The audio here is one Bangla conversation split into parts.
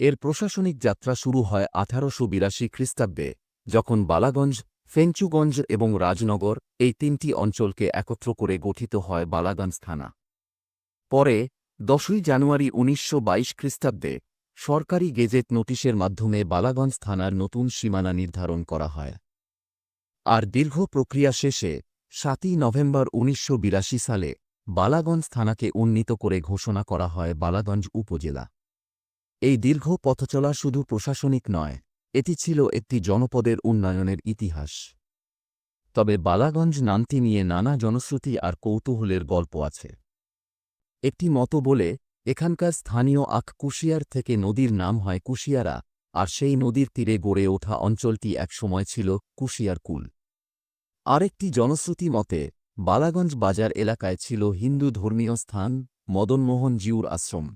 এর প্রশাসনিক যাত্রা শুরু হয় আঠারোশো বিরাশি খ্রিস্টাব্দে, যখন বালাগঞ্জ, ফেঞ্চুগঞ্জ এবং রাজনগর এই তিনটি অঞ্চলকে একত্র করে গঠিত হয় বালাগঞ্জ থানা পরে, দশই জানুয়ারি উনিশশো বাইশ খ্রিস্টাব্দে সরকারি গেজেট নোটিশের মাধ্যমে বালাগঞ্জ থানার নতুন সীমানা নির্ধারণ করা হয়। আর দীর্ঘ প্রক্রিয়া শেষে সাতই নভেম্বর উনিশশো বিরাশি সালে বালাগঞ্জ থানাকে উন্নীত করে ঘোষণা করা হয় বালাগঞ্জ উপজেলা। এই দীর্ঘ পথচলা শুধু প্রশাসনিক নয়, এটি ছিল একটি জনপদের উন্নয়নের ইতিহাস। তবে বালাগঞ্জ নামটি নিয়ে নানা জনশ্রুতি আর কৌতূহলের গল্প আছে। একটি মতো বলে, এখানকার স্থানীয় আখ কুশিয়ার থেকে নদীর নাম হয় কুশিয়ারা, আর সেই নদীর তীরে গড়ে ওঠা অঞ্চলটি একসময় ছিল কুশিয়ার কুল। আরেকটি জনশ্রুতি মতে, বালাগঞ্জ বাজার এলাকায় ছিল হিন্দু ধর্মীয় স্থান, মদনমোহন জিউর আশ্রম।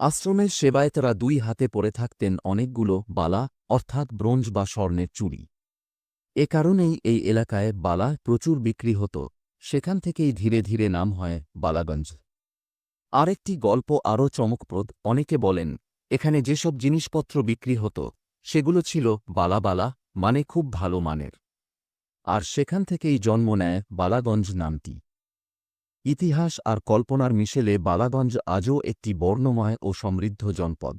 আশ্রমের সেবায় তারা দুই হাতে পড়ে থাকতেন অনেকগুলো বালা, অর্থাৎ ব্রোঞ্জ বা স্বর্ণের চুড়ি। এ কারণেই এই এলাকায় বালা প্রচুর বিক্রি হতো। সেখান থেকেই ধীরে ধীরে নাম হয় বালাগঞ্জ। আরেকটি গল্প আরও চমকপ্রদ। অনেকে বলেন, এখানে যেসব জিনিসপত্র বিক্রি হতো, সেগুলো ছিল বালা বালা মানে খুব ভালো মানের। আর সেখান থেকেই জন্ম নেয় বালাগঞ্জ নামটি। ইতিহাস আর কল্পনার মিশেলে বালাগঞ্জ আজও একটি বর্ণময় ও সমৃদ্ধ জনপদ।